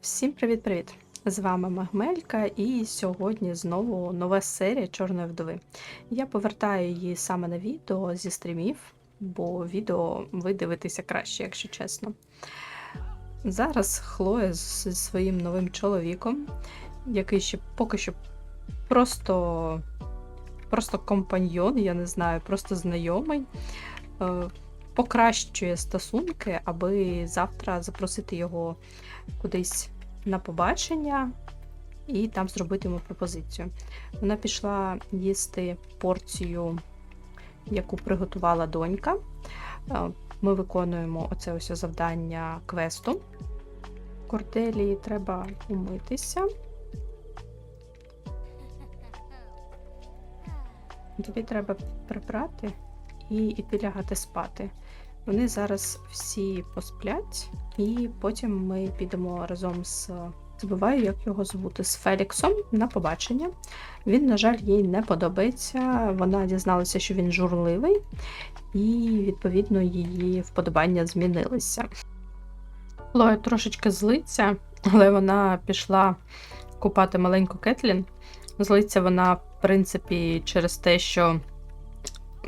Всім привіт-привіт! З вами Магмелька, і сьогодні знову нова серія Чорної вдови. Я повертаю її саме на відео зі стрімів, бо відео ви дивитеся краще, якщо чесно. Зараз Хлоя зі своїм новим чоловіком, який ще поки що просто, просто компаньйон, я не знаю, просто знайомий. Покращує стосунки, аби завтра запросити його кудись на побачення і там зробити йому пропозицію. Вона пішла їсти порцію, яку приготувала донька. Е, Ми виконуємо оце ось завдання квесту. Корделії треба умитися. Тобі треба прибрати і іти лягати спати. Вони зараз всі посплять, і потім ми підемо разом з забуваю, як його звути, з Феліксом на побачення. Він, на жаль, їй не подобається. Вона дізналася, що він журливий, і, відповідно, її вподобання змінилися. Лоя трошечки злиться, але вона пішла купати маленьку Кетлін. Злиться вона, в принципі, через те, що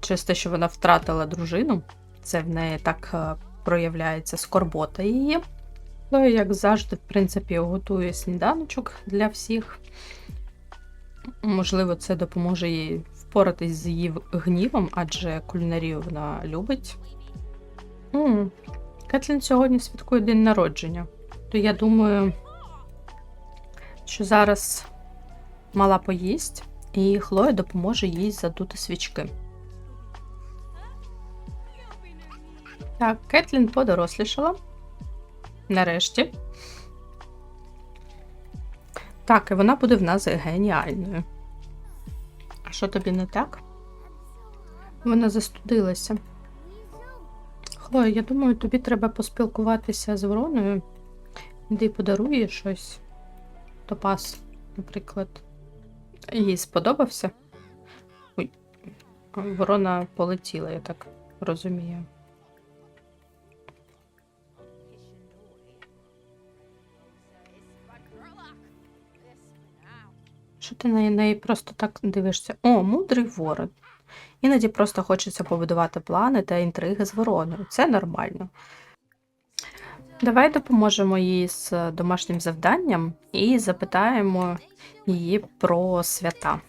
через те, що вона втратила дружину. Це в неї так е, проявляється скорбота її. Ну, як завжди, в принципі, готує сніданочок для всіх. Можливо, це допоможе їй впоратись з її гнівом, адже кулінарію вона любить. м Кетлін сьогодні святкує день народження. То я думаю, що зараз мала поїсть, і Хлоя допоможе їй задути свічки. Так, Кетлін подорослішала. Нарешті. Так, і вона буде в нас геніальною. А що тобі не так? Вона застудилася. Хлоя, я думаю, тобі треба поспілкуватися з вороною. Іди подаруй їй щось. Топас, наприклад. Їй сподобався. Ой, ворона полетіла, я так розумію. Що ти на неї просто так дивишся? О, мудрий ворон. Іноді просто хочеться побудувати плани та інтриги з вороною. Це нормально. Давай допоможемо їй з домашнім завданням і запитаємо її про свята.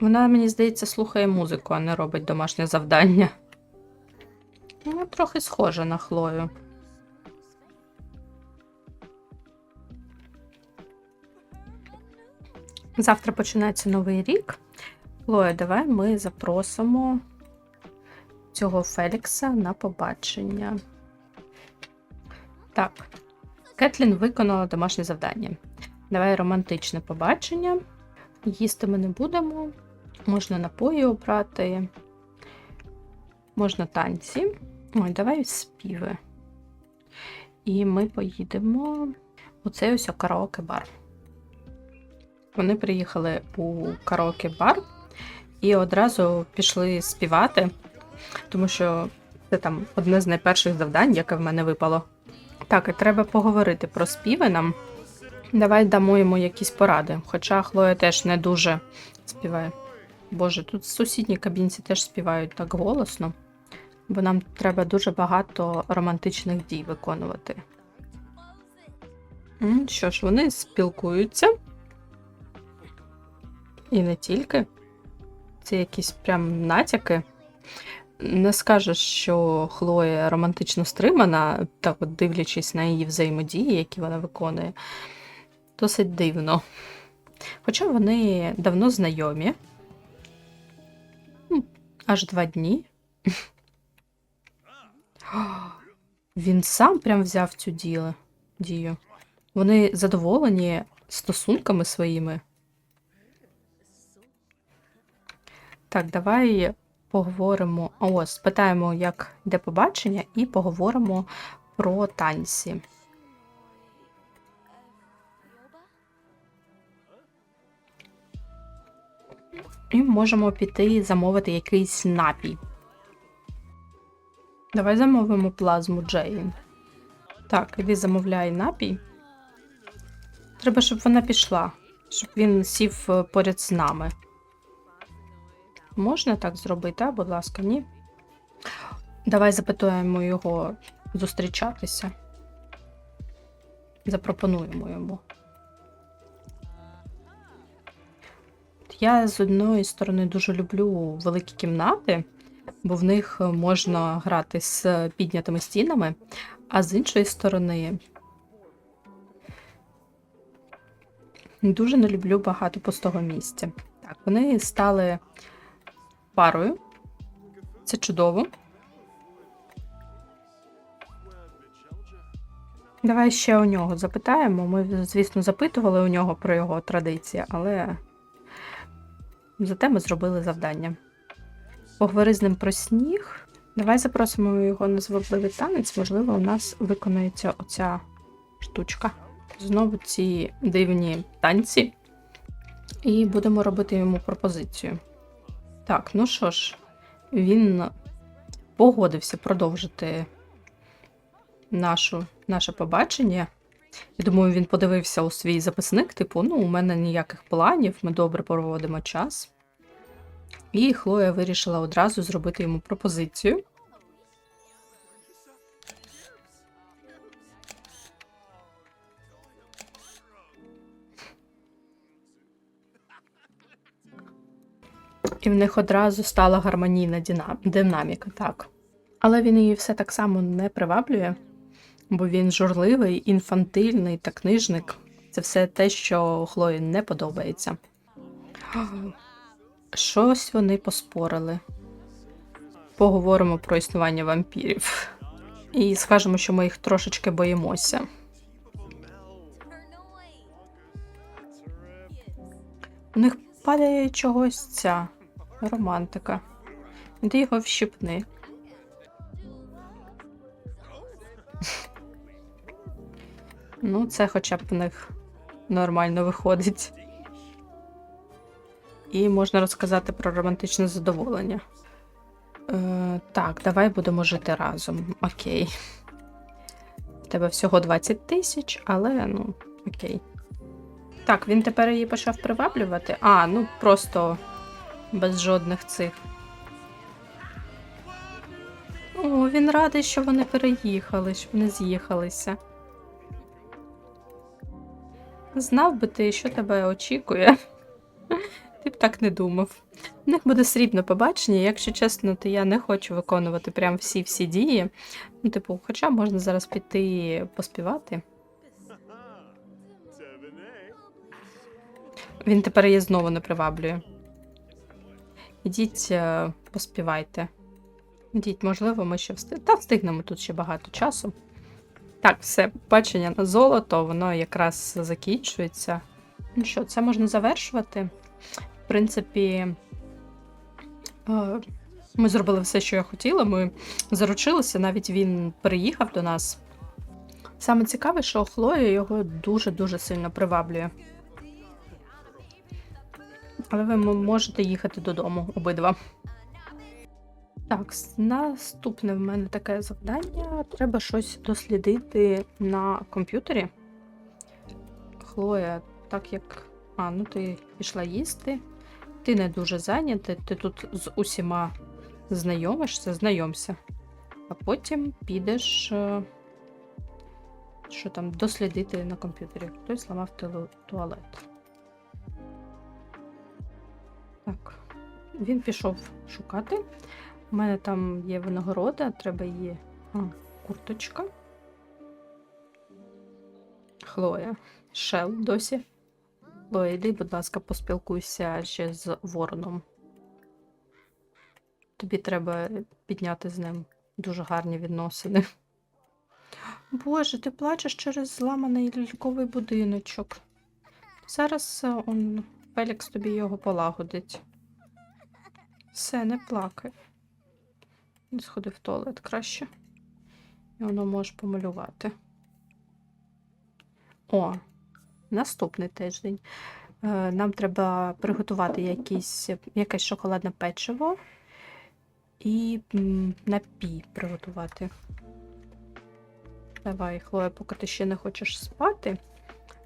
Вона, мені здається, слухає музику, а не робить домашнє завдання. Ну, трохи схожа на Хлою. Завтра починається новий рік. Лоя, давай ми запросимо цього Фелікса на побачення. Так, Кетлін виконала домашнє завдання. Давай романтичне побачення. Їсти ми не будемо. Можна напої обрати, можна танці. Ой, давай співи. І ми поїдемо у цей ось караоке-бар. Вони приїхали у караоке-бар і одразу пішли співати, тому що це там одне з найперших завдань, яке в мене випало. Так, і треба поговорити про співи нам. Давай дамо йому якісь поради. Хоча Хлоя теж не дуже співає. Боже, тут в сусідній кабінці теж співають так голосно, бо нам треба дуже багато романтичних дій виконувати. Що ж, вони спілкуються. І не тільки. Це якісь прям натяки. Не скажеш, що Хлоя романтично стримана, так от дивлячись на її взаємодії, які вона виконує, досить дивно. Хоча вони давно знайомі. Аж два дні. Він сам прям взяв цю дію. Вони задоволені стосунками своїми. Так, давай поговоримо. О, спитаємо, як йде побачення, і поговоримо про танці. І можемо піти замовити якийсь напій. Давай замовимо плазму Джейн. Так, іди замовляй напій. Треба, щоб вона пішла, щоб він сів е, поряд з нами. Можна так зробити, а, будь ласка, ні? Давай запитуємо його зустрічатися. Запропонуємо йому. Я з одної сторони дуже люблю великі кімнати, бо в них можна грати з піднятими стінами, а з іншої сторони дуже не люблю багато пустого місця. Так, вони стали парою. Це чудово. Давай ще у нього запитаємо. Ми, звісно, запитували у нього про його традиції, але зате ми зробили завдання. Поговори з ним про сніг. Давай запросимо його на звабливий танець. Можливо, у нас виконається оця штучка. Знову ці дивні танці. І будемо робити йому пропозицію. Так, ну що ж, він погодився продовжити нашу, наше побачення. Я думаю, він подивився у свій записник, типу, ну, у мене ніяких планів, ми добре проводимо час. І Хлоя вирішила одразу зробити йому пропозицію. І в них одразу стала гармонійна дина- динаміка, так. Але він її все так само не приваблює, бо він журливий, інфантильний та книжник. Це все те, що Хлої не подобається. Щось вони поспорили. Поговоримо про існування вампірів. І скажемо, що ми їх трошечки боїмося. У них падає чогось ця романтика. Іди його вщипни. Ну, це хоча б в них нормально виходить. І можна розказати про романтичне задоволення. Е, так, давай будемо жити разом. Окей. В тебе всього 20 тисяч, але ну, окей. Так, він тепер її почав приваблювати. А, ну просто без жодних цих. О, він радий, що вони переїхали, що вони з'їхалися. Знав би ти, що тебе очікує. Ти б так не думав. У них буде срібне побачення, якщо чесно, то я не хочу виконувати прям всі-всі дії. Ну, типу, хоча можна зараз піти поспівати. Він тепер її знову не приваблює. Ідіть, е, поспівайте. Ідіть, можливо, ми ще встигнемо. Та встигнемо тут ще багато часу. Так, все, бачення на золото, воно якраз закінчується. Ну що, це можна завершувати. В принципі, е, ми зробили все, що я хотіла. Ми заручилися, навіть він переїхав до нас. Саме цікаве, що Хлоя його дуже-дуже сильно приваблює. Але ви можете їхати додому обидва. Так, наступне в мене таке завдання. Треба щось дослідити на комп'ютері. Хлоя, так як. А, ну ти пішла їсти. Ти не дуже зайнята, ти тут з усіма знайомишся, знайомся. А потім підеш. е, Що там, дослідити на комп'ютері. Хтось зламав туалет. Так, він пішов шукати. У мене там є винагорода, треба її. А, курточка. Хлоя. Шел досі. Хлоя, йди, будь ласка, поспілкуйся ще з вороном. Тобі треба підняти з ним дуже гарні відносини. Боже, ти плачеш через зламаний ляльковий будиночок. Зараз е, он, Фелікс тобі його полагодить. Все, не плакай. Не сходи в туалет краще. І воно можеш помалювати. О, наступний тиждень. Е, Нам треба приготувати якісь, якесь шоколадне печиво і напій приготувати. Давай, Хлоя, поки ти ще не хочеш спати,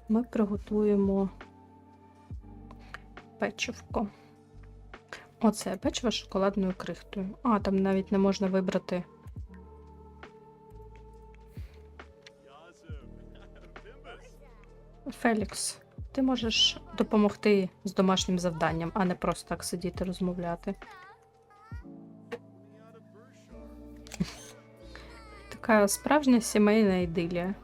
ми приготуємо печивко. Оце печиво з шоколадною крихтою. А, там навіть не можна вибрати. Фелікс, ти можеш допомогти з домашнім завданням, а не просто так сидіти розмовляти. Така справжня сімейна ідилія.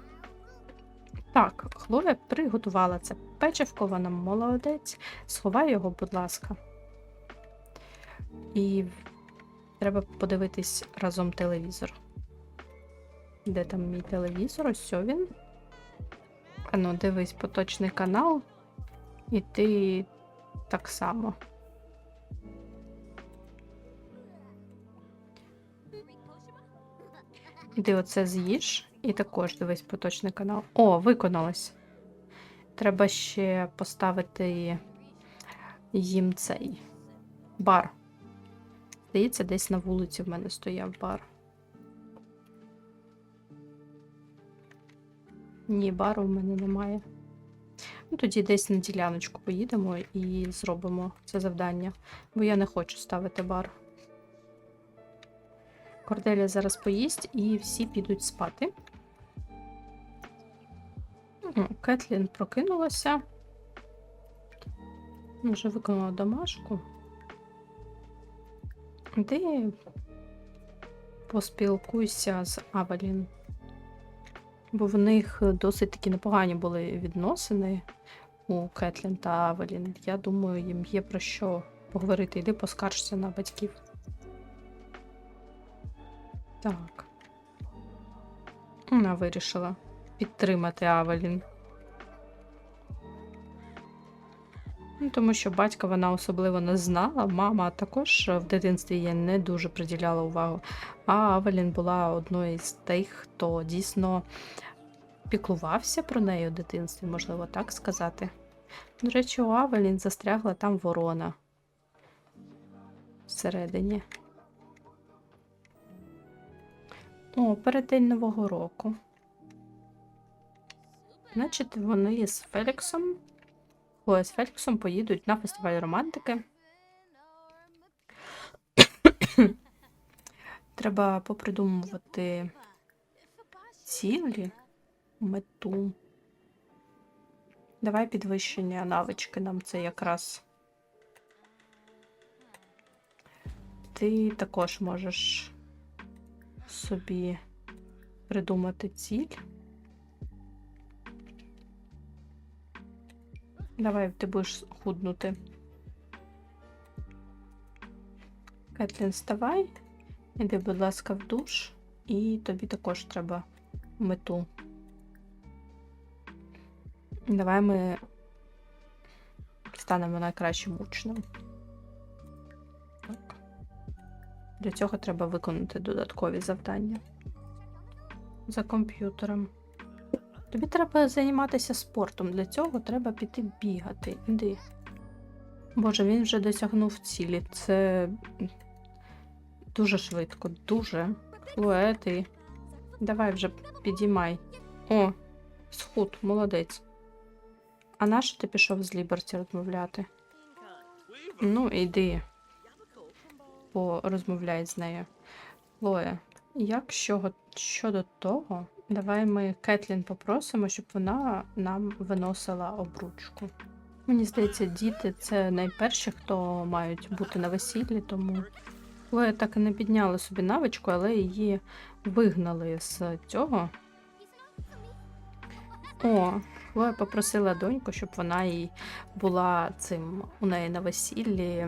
Так, Хлоя приготувала це печивко, вона молодець. Сховай його, будь ласка. І треба подивитись разом телевізор. Де там мій телевізор? Ось він. А ну, дивись поточний канал. І ти так само. Іди оце з'їж і також дивись поточний канал. О, виконалось. Треба ще поставити їм цей бар. Здається, десь на вулиці в мене стояв бар. Ні, бару в мене немає. Ну, тоді десь на діляночку поїдемо і зробимо це завдання, бо я не хочу ставити бар. Корделія зараз поїсть і всі підуть спати. Кетлін прокинулася. Вже виконала домашку. Ти поспілкуйся з Авелін. Бо в них досить такі непогані були відносини у Кетлін та Авелін. Я думаю, їм є про що поговорити. Йди поскаржся на батьків. Так. Вона вирішила підтримати Авелін. Ну, тому що батька вона особливо не знала. Мама також в дитинстві їй не дуже приділяла увагу. А Авелін була одною з тих, хто дійсно піклувався про неї у дитинстві, можливо, так сказати. До речі, у Авелін застрягла там ворона всередині. О, переддень Нового року. Значить, вони з Феліксом. Хлоя з Феліксом поїдуть на фестиваль романтики. Треба попридумувати цілі, мету. Давай підвищення навички нам це якраз. Ти також можеш собі придумати ціль. Давай ти будеш худнути. Кетлін, вставай. Іди, будь ласка, в душ, і тобі також треба мету. Давай ми станемо найкращим учнем. Так. Для цього треба виконати додаткові завдання за комп'ютером. Тобі треба займатися спортом. Для цього треба піти бігати. Іди. Боже, він вже досягнув цілі. Це дуже швидко, дуже. Хлоє. Давай вже підіймай. О, схуд, молодець. А нащо ти пішов з Ліберті розмовляти? Ну, іди, порозмовляй з нею. Хлоя, як щодо того, давай ми Кетлін попросимо, щоб вона нам виносила обручку. Мені здається, діти це найперші, хто мають бути на весіллі, тому Хлоя так і не підняла собі навичку, але її вигнали з цього. О, Хлоя попросила доньку, щоб вона їй була цим у неї на весіллі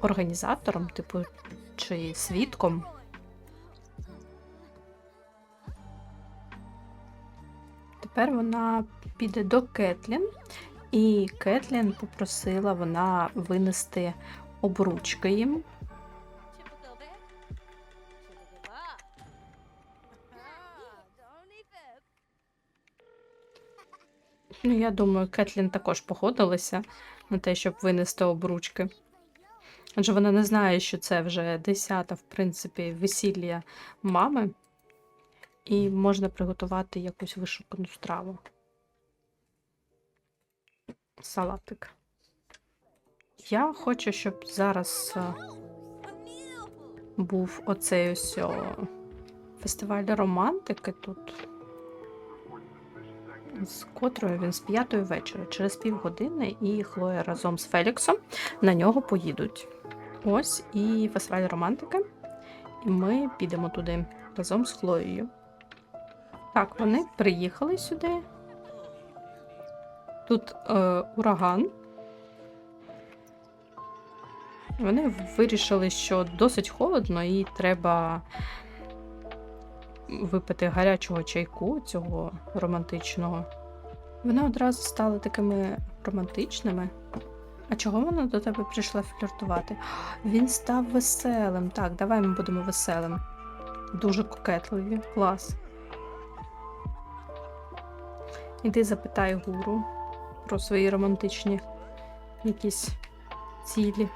організатором, типу, чи свідком. Тепер вона піде до Кетлін, і Кетлін попросила вона винести обручки їм. Ну, я думаю, Кетлін також погодилася на те, щоб винести обручки. Адже вона не знає, що це вже десята, в принципі, весілля мами, і можна приготувати якусь вишукану страву. салатик. Я хочу, щоб зараз е, був оцей ось фестиваль романтики тут. З котрою він з п'ятої вечора, через півгодини, і Хлоя разом з Феліксом на нього поїдуть. Ось і фестиваль романтики. І ми підемо туди разом з Хлоєю. Так, вони приїхали сюди. Тут е, ураган. Вони вирішили, що досить холодно і треба випити гарячого чайку цього романтичного. Вони одразу стали такими романтичними. А чого вона до тебе прийшла фліртувати? Він став веселим. Так, давай ми будемо веселим. Дуже кокетливі. Клас. Іди запитай гуру про свої романтичні якісь цілі.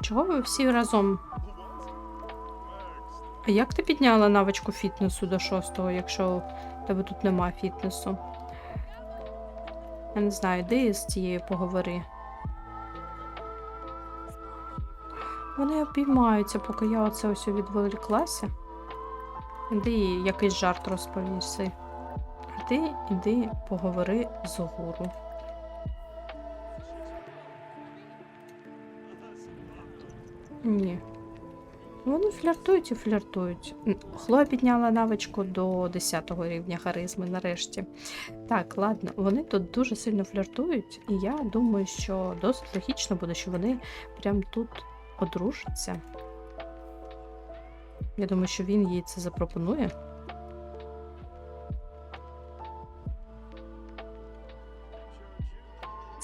Чого ви всі разом? А як ти підняла навичку фітнесу до шостого, якщо в тебе тут нема фітнесу? Я не знаю, іди з цією поговори. Вони обіймаються, поки я оце ось відволіклася. Іди якийсь жарт розповіси. Іди, іди, поговори з гуру. Ні. Вони фліртують і фліртують. Хлоя підняла навичку до 10 рівня харизми нарешті. Так, ладно, вони тут дуже сильно фліртують, і я думаю, що досить логічно буде, що вони прям тут одружаться. Я думаю, що він їй це запропонує.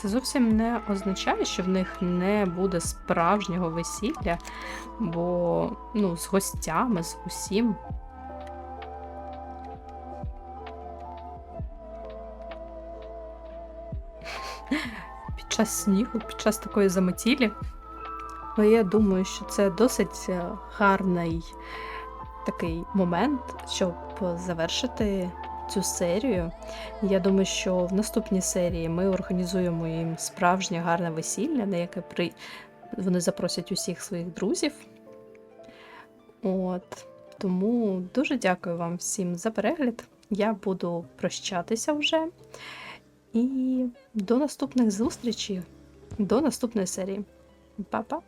Це зовсім не означає, що в них не буде справжнього весілля, бо ну, з гостями, з усім. Під час снігу, під час такої заметілі. Ну, я думаю, що це досить е, гарний такий момент, щоб завершити цю серію. Я думаю, що в наступній серії ми організуємо їм справжнє гарне весілля, на яке при... вони запросять усіх своїх друзів. От. Тому дуже дякую вам всім за перегляд. Я буду прощатися вже. І до наступних зустрічей, до наступної серії. Па-па!